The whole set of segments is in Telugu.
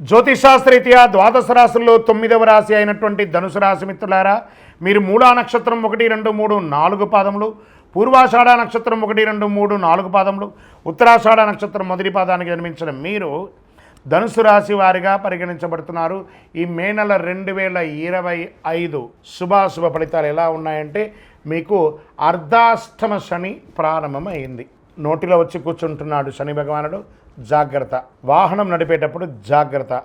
జ్యోతిషాస్త్రరీత్యా ద్వాదశ రాశుల్లో తొమ్మిదవ రాశి అయినటువంటి ధనుసు రాశి మిత్రులారా మీరు మూలా నక్షత్రం ఒకటి రెండు మూడు నాలుగు పాదములు పూర్వాషాఢ నక్షత్రం ఒకటి రెండు మూడు నాలుగు పాదములు ఉత్తరాషాఢ నక్షత్రం మొదటి పాదానికి జన్మించిన మీరు ధనుసు రాశి వారిగా పరిగణించబడుతున్నారు. ఈ మే నెల రెండు వేల ఇరవై ఐదు శుభాశుభ ఫలితాలు ఎలా ఉన్నాయంటే మీకు అర్ధాష్టమ శని ప్రారంభమైంది. నోటిలో వచ్చి కూర్చుంటున్నాడు శని భగవానుడు. జాగ్రత్త. వాహనం నడిపేటప్పుడు జాగ్రత్త.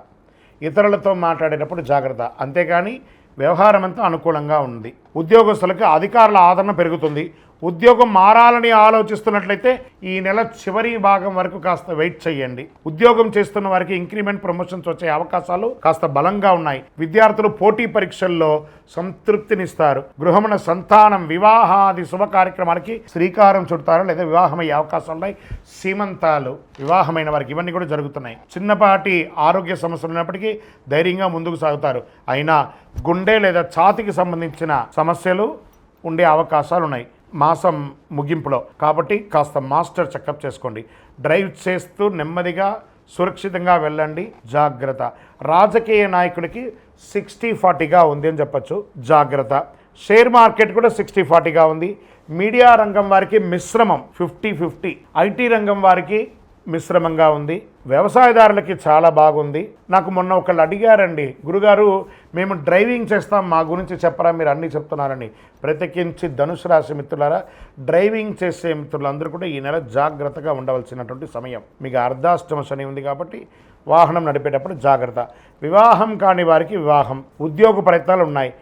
ఇతరులతో మాట్లాడేటప్పుడు జాగ్రత్త. అంతేకాని వ్యవహారం అంతా అనుకూలంగా ఉంది. ఉద్యోగస్తులకు అధికారుల ఆదరణ పెరుగుతుంది. ఉద్యోగం మారాలని ఆలోచిస్తున్నట్లయితే ఈ నెల చివరి భాగం వరకు కాస్త వెయిట్ చేయండి. ఉద్యోగం చేస్తున్న వారికి ఇంక్రిమెంట్ ప్రమోషన్స్ వచ్చే అవకాశాలు కాస్త బలంగా ఉన్నాయి. విద్యార్థులు పోటీ పరీక్షల్లో సంతృప్తినిస్తారు. గృహమున సంతానం వివాహాది శుభ కార్యక్రమాలకి శ్రీకారం చుడతారు లేదా వివాహమయ్యే అవకాశాలు ఉన్నాయి. సీమంతాలు వివాహమైన వారికి ఇవన్నీ కూడా జరుగుతున్నాయి. చిన్నపాటి ఆరోగ్య సమస్యలు ఉన్నప్పటికీ ధైర్యంగా ముందుకు సాగుతారు. అయినా గుండె లేదా ఛాతికి సంబంధించిన సమస్యలు ఉండే అవకాశాలు ఉన్నాయి మాసం ముగింపులో. కాబట్టి కాస్త మాస్టర్ చెకప్ చేసుకోండి. డ్రైవ్ చేస్తూ నెమ్మదిగా సురక్షితంగా వెళ్ళండి. జాగ్రత్త. రాజకీయ నాయకుడికి సిక్స్టీ ఫార్టీగా ఉంది అని చెప్పచ్చు. జాగ్రత్త. షేర్ మార్కెట్ కూడా సిక్స్టీ ఫార్టీగా ఉంది. మీడియా రంగం వారికి మిశ్రమం ఫిఫ్టీ ఫిఫ్టీ. ఐటీ రంగం వారికి మిశ్రమంగా ఉంది. వ్యవసాయదారులకి చాలా బాగుంది. నాకు మొన్న ఒకళ్ళు అడిగారండి గురుగారు మేము డ్రైవింగ్ చేస్తాం మా గురించి చెప్పరా మీరు అన్నీ చెప్తున్నారని. ప్రత్యేకించి ధనుసు రాశి మిత్రులారా డ్రైవింగ్ చేసే మిత్రులందరూ కూడా ఈ నెల జాగ్రత్తగా ఉండవలసినటువంటి సమయం. మీకు అర్ధాష్టమ శని ఉంది కాబట్టి వాహనం నడిపేటప్పుడు జాగ్రత్త. వివాహం కాని వారికి వివాహం ఉద్యోగ ప్రయత్నాలు ఉన్నాయి.